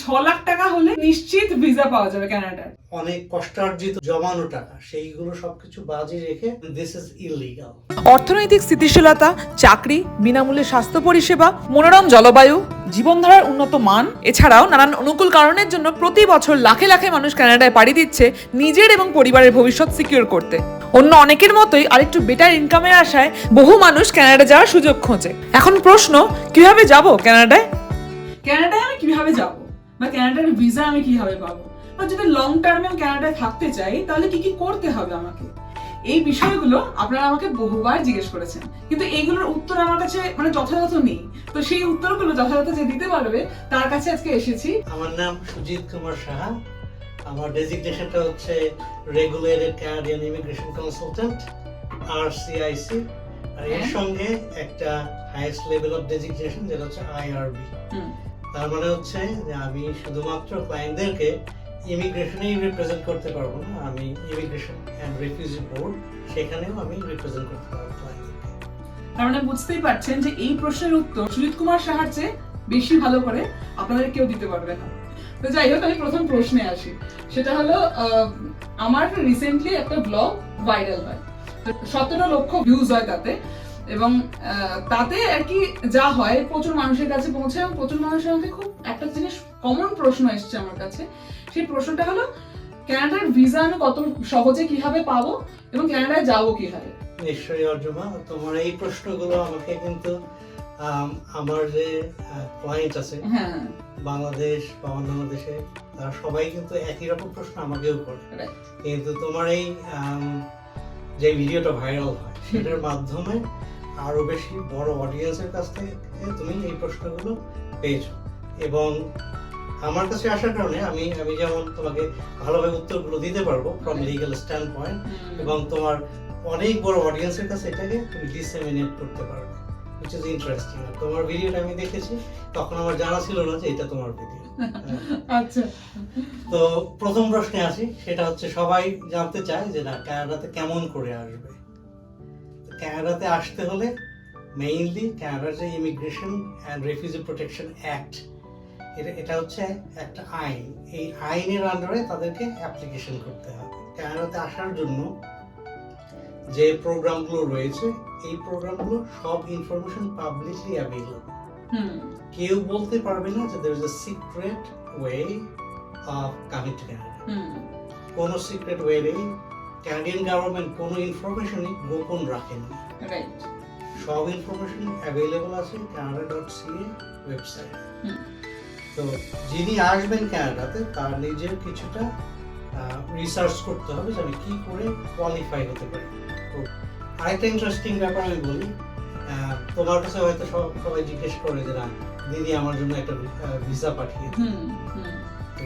ছ লাখ টাকা হলে নিশ্চিত ভিসা পাওয়া যাবে কানাডার অনেক কষ্টার্জিত জমানো টাকা সেইগুলো সবকিছু বাজি রেখে দিস ইজ ইলিগাল অর্থনৈতিক স্থিতিশীলতা চাকরি বিনামূল্যে স্বাস্থ্য পরিষেবা মনোরম জলবায়ু জীবনধারার উন্নত মান এছাড়াও নানান অনুকূল কারণের জন্য প্রতি বছর লাখে লাখে মানুষ কানাডায় পাড়ি দিচ্ছে নিজের এবং পরিবারের ভবিষ্যৎ সিকিউর করতে। অন্য অনেকের মতোই আরেকটু বেটার ইনকামের আশায় বহু মানুষ কানাডা যাওয়ার সুযোগ খোঁজে। এখন প্রশ্ন কীভাবে যাব কানাডায় কানাডায় আমি কীভাবে যাব? বা কানাডার ভিসা আমি কীভাবে পাবো? বা যদি লং টার্মে আমি কানাডায় থাকতে চাই তাহলে কি কি করতে হবে আমাকে? এই বিষয়গুলো আপনারা আমাকে বহুবার জিজ্ঞেস করেছেন। কিন্তু এইগুলোর উত্তর আমার কাছে মানে যথাযথ নেই। তো সেই উত্তরগুলো যথাযথ যে দিতে পারবে তার কাছে আজকে এসেছি। আমার নাম সুজিত কুমার সাহা। আমার ডেজিগনেশনটা হচ্ছে regulated Canadian immigration consultant R CIC আর এর হ্যাঁ। সঙ্গে একটা হাইয়েস্ট লেভেল অফ ডেজিগনেশন যেটা হচ্ছে আইআরবি। তার মানে হচ্ছে যে আমি শুধুমাত্র ক্লায়েন্টদেরকে ইমিগ্রেশনেই রিপ্রেজেন্ট করতে পারব না, আমি ইমিগ্রেশন অ্যান্ড রিফিউজি বোর্ড সেখানেও আমি রিপ্রেজেন্ট করতে পারব মানে বুঝতেই পারছেন যে এই প্রশ্নের উত্তর সুজিত কুমার সাহার চেয়ে বেশি ভালো করে আপনাদের কেউ দিতে পারবে না। তো যাই হোক, আমি প্রথম প্রশ্নে আসি। সেটা হলো আমার রিসেন্টলি একটা ব্লগ ভাইরাল হয়। সতেরো লক্ষ ভিউজ হয় তাতে। এবং তাতে আর কি যা হয় প্রচুর মানুষের কাছে পৌঁছায় এবং প্রচুর মানুষের মধ্যে খুব একটা জিনিস কমন প্রশ্ন এসছে আমার কাছে। সেই প্রশ্নটা হলো ক্যানাডার ভিসা আমি কত সহজে কীভাবে পাবো এবং ক্যানাডায় যাব কীভাবে? নিশ্চয়ই অর্জমা তোমার এই প্রশ্নগুলো আমাকে কিন্তু আমার যে ক্লায়েন্ট আছে হ্যাঁ। বাংলাদেশ বা অন্যান্য দেশে তারা সবাই কিন্তু একই রকম প্রশ্ন আমাকেও করে। কিন্তু তোমার এই যে ভিডিওটা ভাইরাল হয় সেটার মাধ্যমে আরও বেশি বড় অডিয়েন্সের কাছ থেকে তুমি এই প্রশ্নগুলো পেয়েছ। এবং আমার কাছে আসার কারণে আমি আমি যেমন তোমাকে ভালোভাবে উত্তরগুলো দিতে পারব ফ্রম লিগাল স্ট্যান্ড পয়েন্ট এবং তোমার অনেক বড় অডিয়েন্সের কাছে এটাকে তুমি ডিসেমিনেট করতে পারবে which is ইন্টারেস্টিং তোমার ভিডিওটা আমি দেখেছি তখন আমার জানা ছিল না যে এটা তোমার ভিডিও আচ্ছা। তো প্রথম প্রশ্নে আসি সেটা হচ্ছে সবাই জানতে চায় যে না কানাডাতে কেমন করে আসবে? তো কানাডাতে আসতে হলে মেইনলি কানাডার যে immigration and refugee protection act এটা এটা হচ্ছে একটা আইন। এই আইনের আন্ডারে তাদেরকে অ্যাপ্লিকেশন করতে হবে। কানাডাতে আসার জন্য যে প্রোগ্রামগুলো রয়েছে এই প্রোগ্রামগুলো সব ইনফরমেশন পাবলিকলি অ্যাভেলেবল কেউ বলতে পারবে না যে there is a secret way of coming to হুম। কোনো সিক্রেট ওয়ে নেই। ক্যানাডিয়ান গভর্নমেন্ট কোনো ইনফরমেশনই গোপন রাখেন। সব ইনফরমেশন অ্যাভেলেবল আছে কানাডা ডট সিএ ওয়েবসাইট। তো যিনি আসবেন কানাডাতে তার নিজের কিছুটা রিসার্চ করতে হবে যে আমি কি করে কোয়ালিফাই হতে পারি। তো আরেকটা ইন্টারেস্টিং ব্যাপার আমি বলি তোমার কাছে হয়তো সব- সবাই জিজ্ঞেস করে যে না দিদি আমার জন্য একটা ভিসা পাঠিয়ে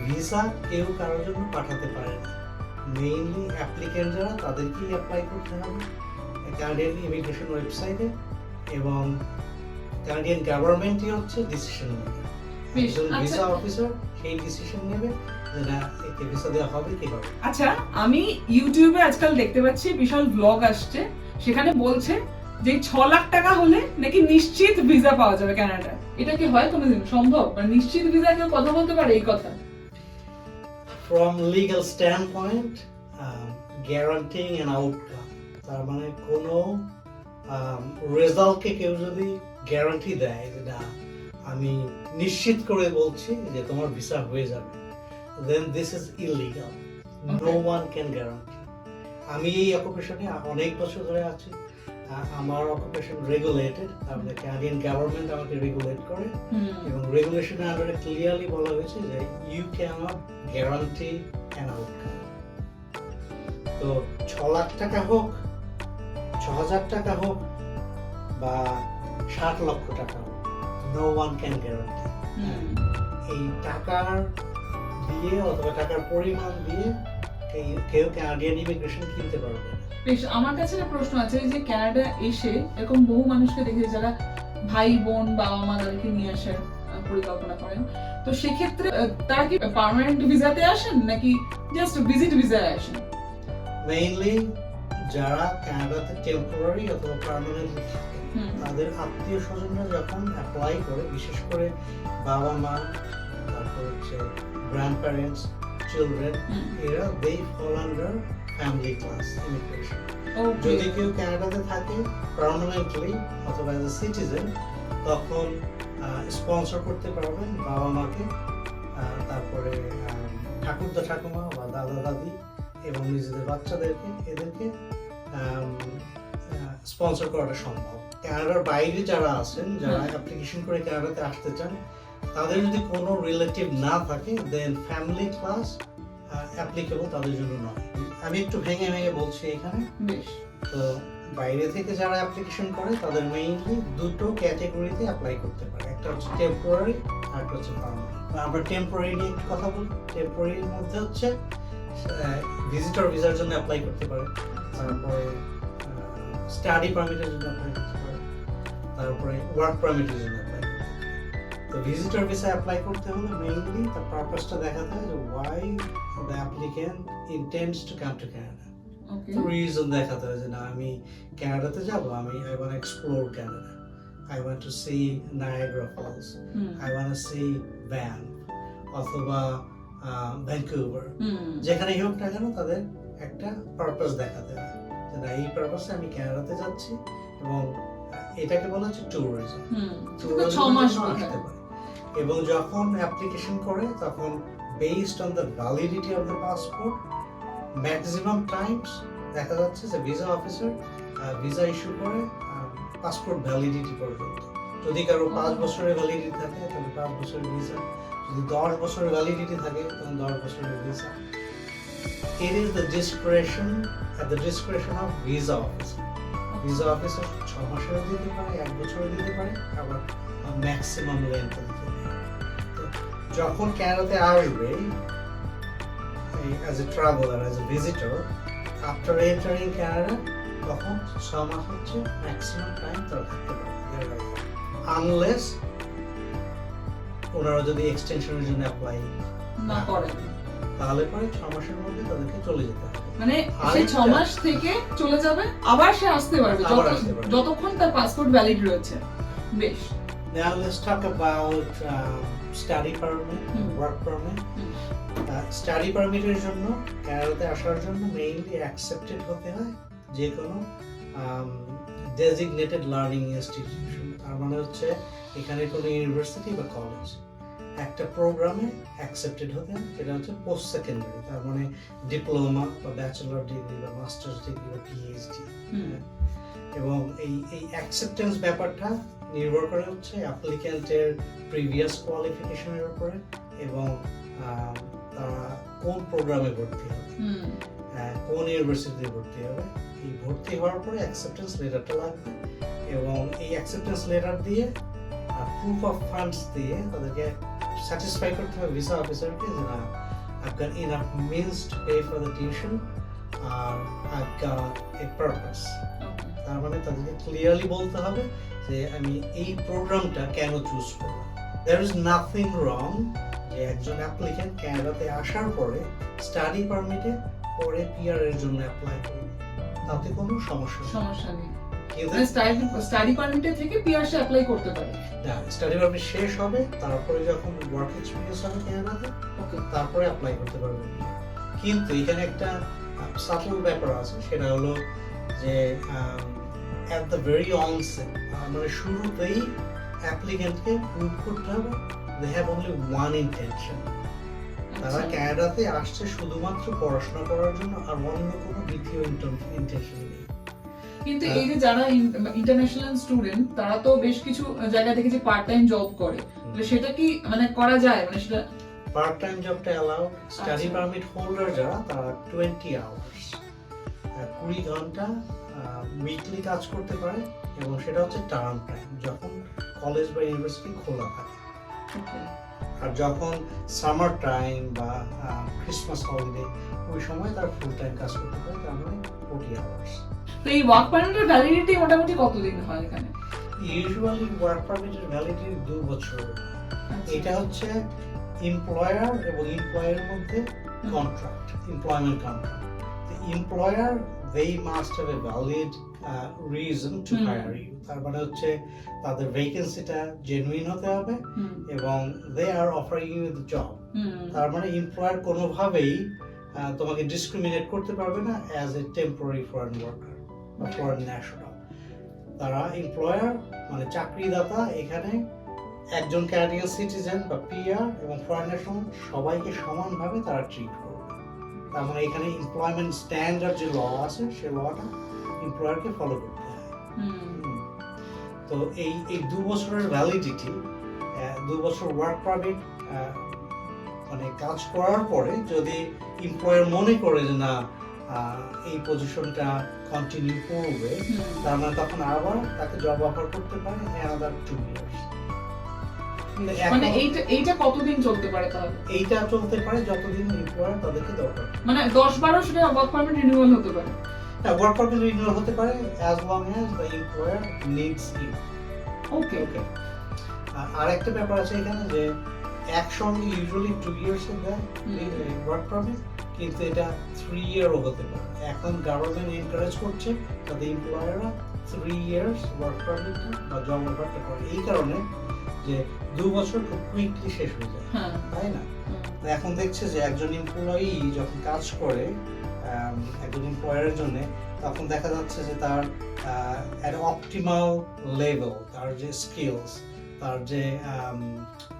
ভিসা কেউ কারোর জন্য পাঠাতে পারে না। মেইনলি অ্যাপ্লিকেন্ট যারা তাদেরকেই অ্যাপ্লাই করতে হবে। কানাডিয়ান ইমিগ্রেশন ওয়েবসাইটে এবং কানাডিয়ান গভর্নমেন্টই হচ্ছে ডিসিশন মেকার বেশ, একজন আচ্ছা। ভিসা অফিসার সেই ডিসিশন নেবে। আচ্ছা আমি ইউটিউবে আজকাল দেখতে পাচ্ছি বিশাল ব্লগ আসছে। সেখানে বলছে যে ছ লাখ টাকা হলে নাকি নিশ্চিত ভিসা পাওয়া যাবে কানাডা এটা কি হয় কোনোদিন? সম্ভব? মানে নিশ্চিত ভিসা কেউ কথা বলতে পারে এই কথা? From legal stand point guaranteeing an outcome তার মানে কোনো রেজাল্টকে কেউ যদি গ্যারান্টি দেয় যে না আমি নিশ্চিত করে বলছি যে তোমার ভিসা হয়ে যাবে then this is illegal no. One can guarantee আমি এই অকুপেশনে অনেক বছর ধরে আছি। আমার অকুপেশন রেগুলেটেড মানে ক্যানাডিয়ান গভর্নমেন্ট আমাকে রেগুলেট করে এবং রেগুলেশনের আন্ডারে ক্লিয়ারলি বলা হয়েছে যে you can't guarantee an outcome তো ছ লাখ টাকা হোক ছ হাজার টাকা হোক বা ষাট লক্ষ টাকা হোক নো ওয়ান ক্যান গ্যারান্টি এই টাকার দিয়ে অথবা টাকার পরিমাণ দিয়ে কেউ- ক্যানাডিয়ান ইমিগ্রেশন কিনতে পারবে বেশ আমার কাছে একটা প্রশ্ন আছে যে ক্যানাডা এসে এরকম বহু মানুষকে দেখেছি যারা ভাই বোন বাবা মা তাদেরকে নিয়ে আসার পরিকল্পনা করেন। তো সেক্ষেত্রে তারা কি পার্মানেন্ট ভিসাতে আসেন নাকি জাস্ট ভিজিট ভিসায় আসেন? মেইনলি যারা কানাডাতে টেম্পোরারি অথবা পার্মানেন্টলি থাকে তাদের আত্মীয় স্বজনরা যখন অ্যাপ্লাই করে বিশেষ করে বাবা মা তারপর হচ্ছে গ্র্যান্ড প্যারেন্টস হুম। এরা fall under family class immigration Okay. যদি কেউ কানাডাতে থাকে পার্মানেন্টলি অথবা এজ এ সিটিজেন তখন স্পন্সর করতে পারবেন বাবা মাকে তারপরে ঠাকুরদা ঠাকুমা বা দাদা দাদি এবং নিজেদের বাচ্চাদেরকে এদেরকে স্পন্সর করাটা সম্ভব কানাডার বাইরে যারা আছেন যারা। অ্যাপ্লিকেশন করে কানাডাতে আসতে চান তাদের যদি কোনো রিলেটিভ না থাকে দেন ফ্যামিলি ক্লাস অ্যাপ্লিকেবল তাদের জন্য নয়। আমি একটু ভেঙে ভেঙে বলছি এখানে। বেশ। তো বাইরে থেকে যারা অ্যাপ্লিকেশন করে তাদের মেইনলি দুটো ক্যাটাগরিতে অ্যাপ্লাই করতে পারে। একটা হচ্ছে টেম্পোরারি আর একটা হচ্ছে পার্মানেন্ট আমরা টেম্পোরারি নিয়ে কথা বলি। টেম্পোরারির মধ্যে হচ্ছে ভিজিটর ভিসার জন্য অ্যাপ্লাই করতে পারে। তারপরে স্টাডি পারমিটের জন্য অ্যাপ্লাই করতে পারে। তারপরে ওয়ার্ক পারমিটের জন্য তো ভিজিটর ভিসা অ্যাপ্লাই করতে হলে মেইনলি তার পারপাসটা দেখাতে হয় যে why the applicant intends to come to Canada reason দেখাতে হয় যে না আমি কানাডাতে যাব আমি I want explore Canada I want to see Niagara Falls I want to see van অথবা ভ্যানকুভার যেখানেই হোক না কেন তাদের একটা পারপাস দেখাতে হয়। যে না এই পারপাসে আমি কানাডাতে যাচ্ছি এবং এটাকে বলা হচ্ছে ট্যুরিজম বোধহয়। আসতে পারে। এবং যখন অ্যাপ্লিকেশন করে, তখন based on the validity of the passport maximum times দেখা যাচ্ছে যে ভিসা অফিসার ভিসা ইস্যু করে পাসপোর্ট ভ্যালিডিটি পর্যন্ত। যদি কারও পাঁচ বছরের ভ্যালিডিটি থাকে, তাহলে পাঁচ বছরের ভিসা যদি দশ বছরের ভ্যালিডিটি থাকে তখন দশ বছরের visa it is the discretion, at the discretion of visa officer visa officer ছ মাসেরও দিতে পারে, এক বছরও দিতে পারে, আবার ম্যাক্সিমাম লেন্থ যখন ক্যানাডাতে আসবে as a traveller as a visitor after entering Canada তখন ছ মাস হচ্ছে ম্যাক্সিমাম টাইম তারা থাকতে পারে আনলেস ওনারা যদি এক্সটেনশনের জন্য অ্যাপ্লাই না করেন। তাহলে পরে ছ মাসের মধ্যে তাদেরকে চলে যেতে হবে। মানে সে ছ মাস থেকে চলে যাবে আবার সে আসতে পারবে আবার আসতে পারবে। যতক্ষণ তার পাসপোর্ট ভ্যালিড রয়েছে। বেশ। Now let's talk about um, study permit, work. Hmm. Study পারমিটের জন্য কানাডাতে আসার জন্য মেইনলি অ্যাকসেপ্টেড হতে হয় যে কোনো ডেজিগনেটেড লার্নিং ইনস্টিটিউশন তার মানে হচ্ছে এখানে কোনো ইউনিভার্সিটি বা কলেজ একটা প্রোগ্রামে অ্যাকসেপ্টেড হতে হয় সেটা হচ্ছে পোস্ট সেকেন্ডারি তার মানে ডিপ্লোমা বা ব্যাচেলর ডিগ্রি বা মাস্টার্স ডিগ্রি বা পিএইচডি হুম। এবং এই এই অ্যাকসেপ্টেন্স ব্যাপারটা নির্ভর করে হচ্ছে অ্যাপ্লিক্যান্টের প্রিভিয়াস কোয়ালিফিকেশনের উপরে এবং তারা কোন প্রোগ্রামে ভর্তি হবে। কোন ইউনিভার্সিটিতে ভর্তি হবে। এই ভর্তি হওয়ার পরে অ্যাকসেপ্টেন্স লেটারটা লাগবে এবং এই অ্যাকসেপ্টেন্স লেটার দিয়ে প্রুফ অফ ফান্ডস দিয়ে তাদেরকে স্যাটিসফাই করতে হবে ভিসা অফিসারকে যে না I've got enough means to pay for the tuition R I've got a purpose. তার মানে তাদেরকে ক্লিয়ারলি বলতে হবে যে আমি এই প্রোগ্রামটা কেন চুজ করলাম? দ্যার ইজ নাথিং রং যে একজন অ্যাপ্লিকেন্ট ক্যানাডাতে আসার পরে স্টাডি পারমিটে পরে পিআর এর জন্য অ্যাপ্লাই করবে। তাতে কোনো সমস্যা সমস্যা নেই। কিন্তু মানে স্টাডি পারমিটে থেকে পিআর সে অ্যাপ্লাই করতে পারে। স্টাডি পারমিট শেষ হবে তারপরে যখন ওয়ার্ক এক্সপিরিয়েন্স হবে ক্যানাডাতে ওকে তারপরে অ্যাপ্লাই করতে পারবে কিন্তু এখানে একটা সাটল ব্যাপার আছে সেটা হলো যে অ্যাট দ্য ভেরি অনসেট মানে শুরুতেই অ্যাপ্লিকেন্টকে প্রুভ করতে হবে they have only one intention তারা আচ্ছা। ক্যানাডাতে আসছে শুধুমাত্র পড়াশোনা করার জন্য আর অন্য কোনো দ্বিতীয় ইন্টেনশন নেই কিন্তু। এই যে যারা ইন্টারন্যাশনাল স্টুডেন্ট তারা তো বেশ কিছু জায়গা থেকে যে পার্ট টাইম জব করে সেটা কি মানে করা যায় মানে সেটা পার্ট টাইম জবটা অ্যালাউড স্টাডি। পারমিট হোল্ডার যারা তারা টোয়েন্টি আওয়ার্স কুড়ি ঘণ্টা উইকলি কাজ করতে পারে এবং সেটা হচ্ছে টার্ম টাইম যখন কলেজ বা ইউনিভার্সিটি খোলা থাকে। আর যখন সামার টাইম বা ক্রিসমাস হলিডে ওই সময় তার ফুল টাইম কাজ করতে পারে তার মানে ফোর্টি আওয়ার্স তো এই ওয়ার্ক পারমিটের ভ্যালিডিটি মোটামুটি কতদিন হয় এখানে? ইউজুয়ালি ওয়ার্ক পারমিটের ভ্যালিডিটি দু বছর। আচ্ছা। এটা হচ্ছে এমপ্লয়ার এবং এমপ্লয়ের মধ্যে contract employment contract employer they must have a valid uh, reason to হুম। hire you. তার মানে হচ্ছে তাদের ভ্যাকেন্সিটা জেনুইন হতে হবে হুম এবং they are offering you the job তার মানে এমপ্লয়ার কোনোভাবেই আহ, তোমাকে ডিসক্রিমিনেট করতে পারবে না as a temporary foreign worker বা ফরেন ন্যাশনাল তারা এমপ্লয়ার মানে চাকরিদাতা এখানে একজন ক্যানাডিয়ান সিটিজেন বা পিআর এবং ফরেন ন্যাশনাল সবাইকে সমানভাবে তারা ট্রিট করবে। তার মানে এখানে এমপ্লয়মেন্ট স্ট্যান্ডার্ড যে ল আছে সে লটা এমপ্লয়ারকে ফলো করতে হয়। তো এই এই দু বছরের ভ্যালিডিটি দু বছর ওয়ার্ক পারমিট মানে কাজ করার পরে যদি এমপ্লয়ার মনে করে যে না এই পজিশনটা কন্টিনিউ করবে। তার মানে তখন আবার তাকে জব অফার করতে পারে অ্যানাদার টু ইয়ার্স মানে এইটা এইটা কতদিন চলতে পারে তাহলে? এইটা চলতে পারে যতদিন এমপ্লয়ার তাদেরকে দরকার। মানে দশ বারো সেটা ওয়ার্ক পারমিট রিনিউয়াল হতে পারে। ওয়ার্ক পারমিট রিনিউয়াল হতে পারে as long as the employer needs you okay okay আর একটা ব্যাপার আছে এখানে যে একসঙ্গে ইউজুয়ালি টু ইয়ার্স এর দেয় ওয়ার্ক পারমিট কিন্তু এটা থ্রি ইয়ারও হতে পারে। এখন গভর্নমেন্ট এনকারেজ করছে তাদের এমপ্লয়াররা থ্রি ইয়ার্স ওয়ার্ক পারমিট বা জব অফারটা করে। এই কারণে যে দু বছর খুব কুইকলি শেষ হয়ে যায়। হ্যাঁ। তাই না? তো এখন দেখছে যে একজন এমপ্লয়ি যখন কাজ করে একজন এমপ্লয়ারের জন্য তখন দেখা যাচ্ছে যে তার একটা অপটিমাল লেভেল তার যে স্কিলস তার যে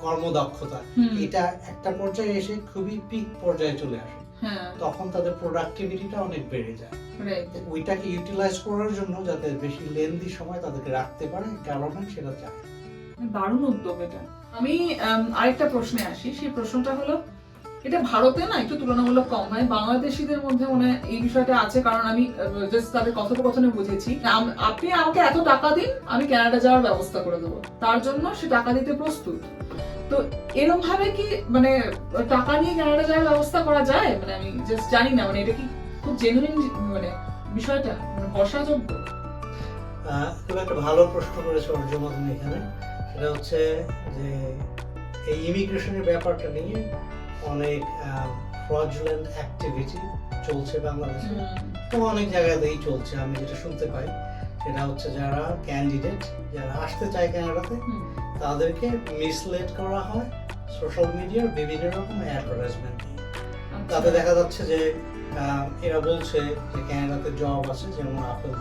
কর্মদক্ষতা এটা একটা পর্যায়ে এসে খুবই পিক পর্যায়ে চলে আসে। হ্যাঁ। তখন তাদের প্রোডাক্টিভিটিটা অনেক বেড়ে যায়। ওইটাকে ইউটিলাইজ করার জন্য যাতে বেশি লেন্দি সময় তাদেরকে রাখতে পারে গভর্নমেন্ট সেটা চায়। দারুণ উদ্যোগ এটা। আমি আরেকটা প্রশ্নে আসি সেই প্রশ্নটা হলো এটা ভারতে না একটু তুলনামূলক কম হয় বাংলাদেশিদের মধ্যে মনে এই বিষয়টা আছে কারণ আমি জাস্ট তাদের কথোপকথনে বুঝেছি। আপনি আমাকে এত টাকা দিন আমি কানাডা যাওয়ার ব্যবস্থা করে দেবো। তার জন্য সে টাকা দিতে প্রস্তুত। তো এরকম ভাবে কি মানে টাকা নিয়ে কানাডা যাওয়ার ব্যবস্থা করা যায়? মানে আমি জাস্ট জানি না মানে এটা কি খুব জেনুইন মানে বিষয়টা মানে আহ, তুমি একটা ভালো প্রশ্ন করেছ অর্জুন এখানে। সেটা হচ্ছে যে এই ইমিগ্রেশনের ব্যাপারটা নিয়ে অনেক ফ্রডুলেন্ট অ্যাক্টিভিটি চলছে বাংলাদেশে। তো অনেক জায়গাতেই চলছে আমি যেটা শুনতে পাই। সেটা হচ্ছে যারা ক্যান্ডিডেট যারা আসতে চায় কানাডাতে হুম, তাদেরকে মিসলেড করা হয় সোশ্যাল মিডিয়ার বিভিন্ন রকম অ্যাডভার্টাইজমেন্ট দিয়ে আচ্ছা। তাতে দেখা যাচ্ছে যে এরা বলছে যে ক্যানাডাতে জব আছে যেমন আপেল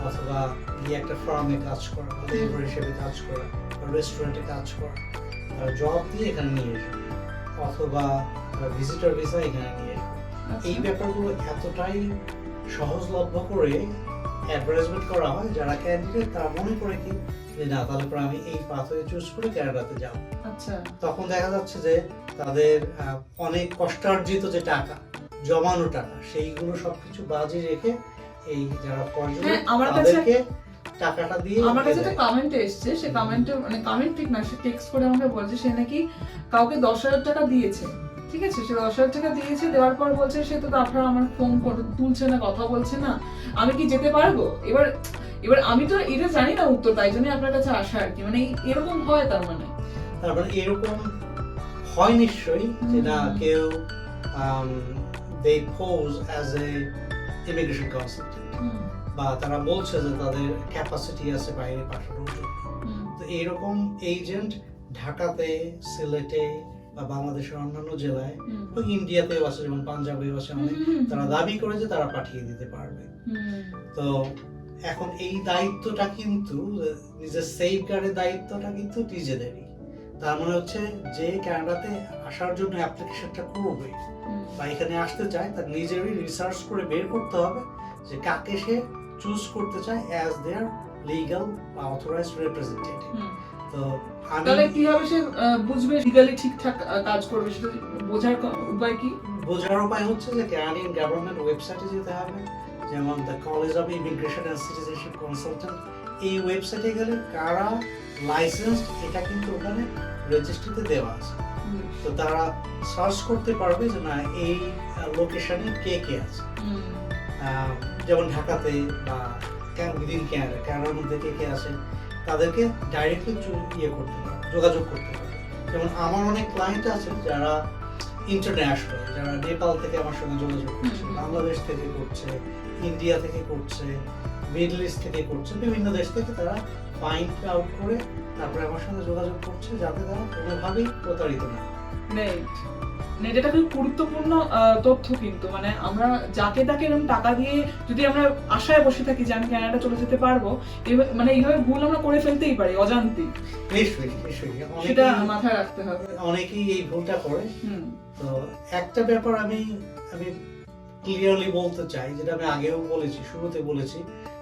অথবা গিয়ে একটা ফার্মে কাজ করা বা লেবার হিসেবে কাজ করা বা রেস্টুরেন্টে কাজ করা তারা জব দিয়ে এখানে নিয়ে আসবে অথবা ভিজিটর ভিসা এখানে নিয়ে আসবে আচ্ছা। এই ব্যাপারগুলো এতটাই সহজলভ্য করে অ্যাডভার্টাইজমেন্ট করা হয় যারা ক্যান্ডিডেট তারা মনে করে কি যে না তাহলে পরে আমি এই পাথওয়ে চুজ করে ক্যানাডাতে যাব। আচ্ছা। তখন দেখা যাচ্ছে যে তাদের অনেক কষ্টার্জিত যে টাকা জমানো টাকা সেইগুলো সবকিছু বাজে রেখে এই যারা পর্যটক হ্যাঁ, তাদেরকে টাকাটা দিয়ে আমার কাছে একটা কমেন্ট এসেছে সে কমেন্টে মানে কমেন্ট ঠিক না সে টেক্সট করে আমাকে বলছে সে নাকি কাউকে দশ হাজার টাকা দিয়েছে। ঠিক আছে? সে দশ হাজার টাকা দিয়েছে দেওয়ার পর বলছে সে তো তারপর আমার ফোন করে তুলছে না কথা বলছে না। আমি কি যেতে পারব? এবার এবার আমি তো এটা জানি না উত্তর তাই জন্য আপনার কাছে আসা আর কি। মানে এরকম হয় তার মানে। তারপরে এরকম হয় নিশ্চয়ই যে না হুম। কেউ এ ইমিগ্রেশন কনসালটেন্ট বা তারা বলছে যে তাদের ক্যাপাসিটি আছে বাইরে পাঠানোর জন্য। তো এইরকম এজেন্ট ঢাকাতে সিলেটে বা বাংলাদেশের অন্যান্য জেলায় এবং ইন্ডিয়াতেও আছে যেমন পাঞ্জাবেও আছে অনেক। তারা দাবি করে যে তারা পাঠিয়ে দিতে পারবে। তো এখন এই দায়িত্বটা কিন্তু নিজের সেফ গার্ডের দায়িত্বটা কিন্তু নিজেদেরই। তার মানে হচ্ছে যে কানাডাতে আসার জন্য অ্যাপ্লিকেশনটা করবে বা এখানে আসতে চায় তার নিজেরই রিসার্চ করে বের করতে হবে যে কাকে সে চুজ করতে চায় অ্যাজ দেয়ার লিগাল বা অথরাইজড রিপ্রেজেন্টেটিভ তো তাহলে কীভাবে সে বুঝবে লিগালি ঠিকঠাক কাজ করবে সেটা বোঝার উপায় কি? বোঝার উপায় হচ্ছে যে গভর্নমেন্ট ওয়েবসাইটে যেতে হবে যেমন the college of immigration and citizenship consultant এই ওয়েবসাইটে গেলে কারা লাইসেন্সড এটা কিন্তু ওখানে রেজিস্ট্রিতে দেওয়া আছে। তো তারা সার্চ করতে পারবে যে না এই লোকেশনে কে কে আছে। যেমন ঢাকাতে বা উইদিন ক্যানাডা ক্যানাডার মধ্যে কে কে আছে তাদেরকে ডাইরেক্টলি ইয়ে করতে পারবে যোগাযোগ করতে পারবে। যেমন আমার অনেক ক্লায়েন্ট আছে যারা ইন্টারন্যাশনাল যারা নেপাল থেকে আমার সঙ্গে যোগাযোগ করছে। বাংলাদেশ থেকে করছে ইন্ডিয়া থেকে করছে মিডল ইস্ট থেকে করছে বিভিন্ন দেশ থেকে তারা ফাইন্ড আউট করে তারপরে আমার সঙ্গে যোগাযোগ করছে যাতে তারা কোনোভাবেই প্রতারিত না। নেট নেট এটা খুব গুরুত্বপূর্ণ তথ্য কিন্তু। মানে আমরা যাকে তাকে এরকম টাকা দিয়ে যদি আমরা আশায় বসে থাকি যে আমি ক্যানাডা চলে যেতে পারব মানে এইভাবে ভুল আমরা করে ফেলতেই পারি অজান্তি নিশ্চয়ই নিশ্চয়ই। সেটা মাথায় রাখতে হবে। অনেকেই এই ভুলটা করে। হুম। তো একটা ব্যাপার আমি আমি ক্লিয়ারলি বলতে চাই যেটা আমি আগেও বলেছি শুরুতে বলেছি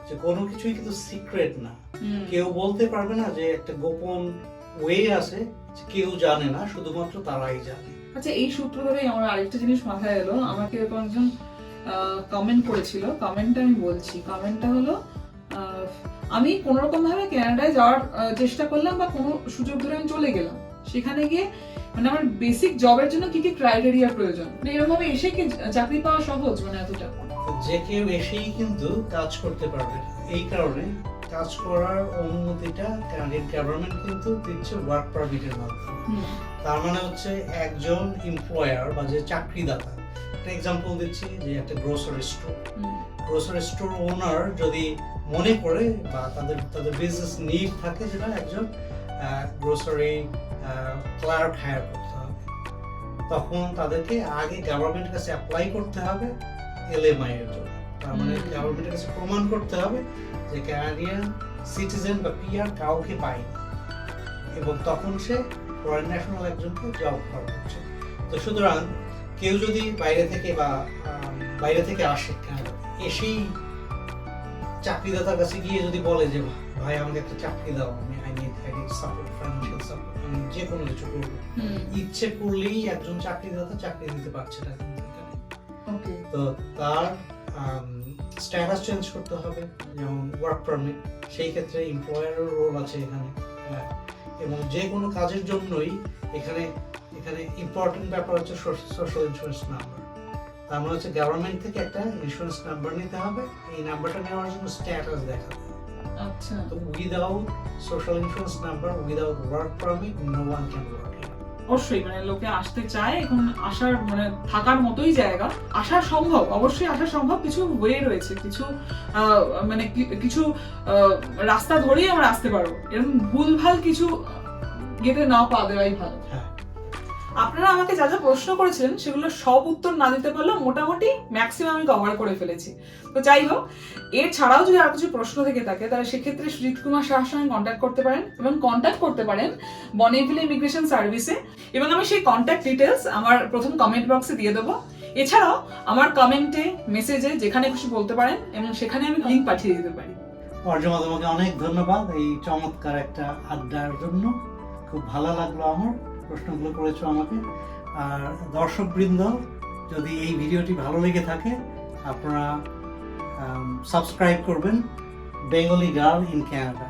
যে কোনো কিছুই কিন্তু সিক্রেট না। কেউ বলতে পারবে না যে একটা গোপন ওয়ে আছে কেউ জানে না শুধুমাত্র তারাই জানে। আচ্ছা এই সূত্র ধরেই আমার আরেকটা জিনিস মাথায় এলো। আমাকে এরকম একজন কমেন্ট করেছিল। কমেন্টটা আমি বলছি। কমেন্টটা হলো আমি কোনোরকম ভাবে কানাডায় যাওয়ার চেষ্টা করলাম বা কোনো সুযোগ ধরে আমি চলে গেলাম। সেখানে গিয়ে মানে আমার বেসিক জবের জন্য কি কি ক্রাইটেরিয়া প্রয়োজন? মানে এরকম ভাবে এসে কি চাকরি পাওয়া সহজ মানে এতটা? যে কেউ এসেই কিন্তু কাজ করতে পারবে। এই কারণে কাজ করার অনুমতিটা কানাডিয়ান গভর্নমেন্ট কিন্তু দিচ্ছে ওয়ার্ক পারমিটের মাধ্যমে। তার মানে হচ্ছে একজন এমপ্লয়ার বা যে চাকরিদাতা একটা এক্সাম্পল দিচ্ছি যে একটা grocery store grocery store owner যদি মনে করে বা তাদের তাদের বিজনেস নিড থাকে যেটা একজন গ্রোসারি ক্লার্ক হায়ার করতে হবে। তখন তাদেরকে আগে গভর্নমেন্টের কাছে অ্যাপ্লাই করতে হবে এলএমআই এর জন্য। তার মানে গভর্নমেন্টের কাছে প্রমাণ করতে হবে যে ক্যানাডিয়ান সিটিজেন বা পিআর কাউকে পায়নি। এবং তখন সে ফরেন ন্যাশনাল একজনকে জব অফার করছে। তো সুতরাং কেউ যদি বাইরে থেকে বা বাইরে থেকে আসে এসেই চাকরিদাতার কাছে গিয়ে যদি বলে যে ভাই আমাকে একটা চাকরি দাও আমি I need I need support financial support যে কোনো কিছু করব। ইচ্ছে করলেই একজন চাকরিদাতা চাকরি দিতে পারছে না তো তার স্ট্যাটাস চেঞ্জ করতে হবে যেমন ওয়ার্ক পারমিট সেই ক্ষেত্রে এমপ্লয়ারের রোল আছে এখানে হ্যাঁ। এবং যে কোনো কাজের জন্যই এখানে এখানে ইম্পর্টেন্ট ব্যাপার হচ্ছে সোশ্যাল ইন্স্যুরেন্স নাম্বার তার মানে হচ্ছে গভর্নমেন্ট থেকে একটা ইন্স্যুরেন্স নাম্বার নিতে হবে এই নাম্বারটা নেওয়ার জন্য স্ট্যাটাস দেখাতে হবে আচ্ছা। তো without social insurance number without work permit no one can work অবশ্যই মানে লোকে আসতে চায় এখন আসার মানে থাকার মতোই জায়গা। আসা সম্ভব অবশ্যই আসা সম্ভব কিছু ওয়ে রয়েছে কিছু আহ, মানে কিছু আহ, রাস্তা ধরেই আমরা আসতে পারব। এরকম ভুলভাল কিছু গেতে না পা দেওয়াই ভালো। হ্যাঁ। আপনারা আমাকে যা যা প্রশ্ন করেছিলেন, সেগুলো সব উত্তর না দিতে পারলেও মোটামুটি ম্যাক্সিমাম আমি কভার করে ফেলেছি। তো যাই হোক, এছাড়াও যদি আর কিছু প্রশ্ন থেকে থাকে, তাহলে সেক্ষেত্রে সুজিত কুমার শাহর সঙ্গে কন্ট্যাক্ট করতে পারেন এবং কন্ট্যাক্ট করতে পারেন বনেভিল ইমিগ্রেশন সার্ভিসে এবং আমি সেই কন্ট্যাক্ট ডিটেলস আমার প্রথম কমেন্ট বক্সে দিয়ে দেবো। এছাড়াও আমার কমেন্টে মেসেজে যেখানে খুশি বলতে পারেন এবং সেখানে আমি লিঙ্ক পাঠিয়ে দিতে পারি। অর্জমা তোমাকে অনেক ধন্যবাদ এই চমৎকার একটা আড্ডার জন্য। খুব ভালো লাগল আমার। প্রশ্নগুলো করেছ আমাকে। আর দর্শকবৃন্দ, যদি এই ভিডিওটি ভালো লেগে থাকে, আপনারা সাবস্ক্রাইব করবেন। Bengali girl in Canada